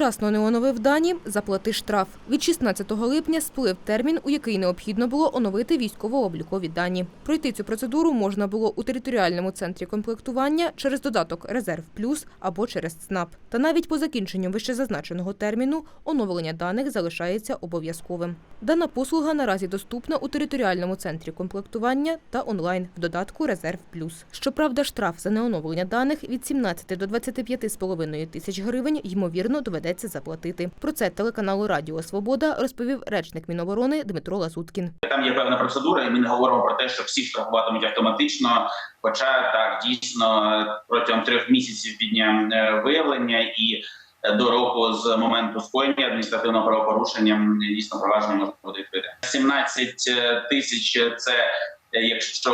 Вчасно не оновив дані – заплати штраф. Від 16 липня сплив термін, у який необхідно було оновити військово-облікові дані. Пройти цю процедуру можна було у територіальному центрі комплектування через додаток «Резерв Плюс» або через ЦНАП. Та навіть по закінченню вищезазначеного терміну оновлення даних залишається обов'язковим. Дана послуга наразі доступна у територіальному центрі комплектування та онлайн в додатку «Резерв Плюс». Щоправда, штраф за неоновлення даних від 17 до 25,5 тисяч гривень ймовірно доведеться заплатити. Про це телеканалу Радіо Свобода розповів речник Міноборони Дмитро Лазуткін. Там є певна процедура, і ми не говоримо про те, що всі штрафуватимуть автоматично. Хоча так дійсно протягом трьох місяців від дня е, виявлення і е, до року з моменту скоєння адміністративного правопорушення дійсно провадження може бути відкрите. 17 тисяч це е, якщо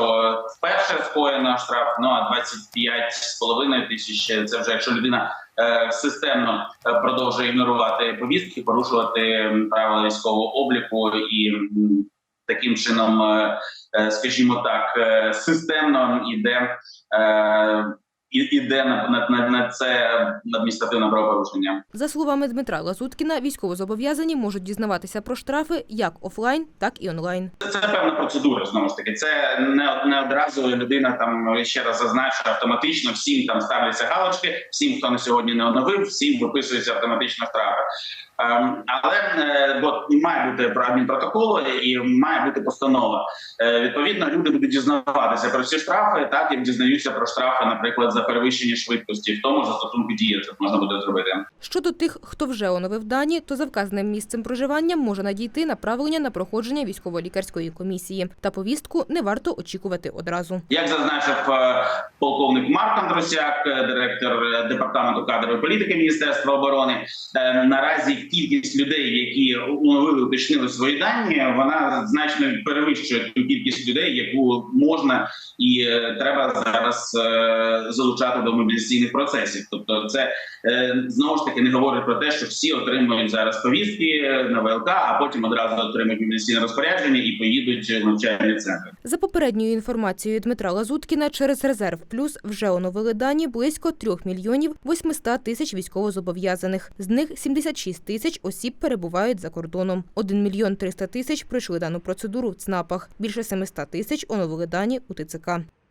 вперше скоєно штраф, ну а 25 з половиною тисяч це вже якщо людина е, системно е, продовжує ігнорувати повістки, порушувати правила військового обліку і таким чином, е, е, скажімо так, е, системно іде. І- Іде на, на, на, на це адміністративне правопорушення. За словами Дмитра Лазуткіна, військовозобов'язані можуть дізнаватися про штрафи як офлайн, так і онлайн. Це, це певна процедура знову ж таки. Це не, не одразу людина там ще раз зазначу автоматично. Всім там ставляться галочки, всім, хто на сьогодні не оновив, всім виписується автоматично штрафи. Ем, але е, бо має бути про адмінпротокол і має бути постанова. Е, відповідно, люди будуть дізнаватися про ці штрафи, так як дізнаються про штрафи, наприклад, за перевищення швидкості. В тому ж застосунку дії це можна буде зробити. Щодо тих, хто вже оновив дані, то за вказаним місцем проживання може надійти направлення на проходження військово-лікарської комісії. Та повістку не варто очікувати одразу. Як зазначив е, полковник Марк Андрусяк, е, директор е, департаменту кадрової політики Міністерства оборони, е, наразі кількість людей, які оновили уточнили свої дані, вона значно перевищує ту кількість людей, яку можна і треба зараз залучати до мобілізаційних процесів. Тобто, це знову ж таки не говорить про те, що всі отримують зараз повістки на ВЛК, а потім одразу отримують мобілізаційне розпорядження і поїдуть в навчальні центри. За попередньою інформацією Дмитра Лазуткіна, через резерв плюс вже оновили дані близько 3 мільйонів 800 тисяч військовозобов'язаних. З них 76 тисяч осіб перебувають за кордоном. 1 мільйон 300 тисяч пройшли дану процедуру в ЦНАПах. Більше 700 тисяч оновили дані у ТЦК.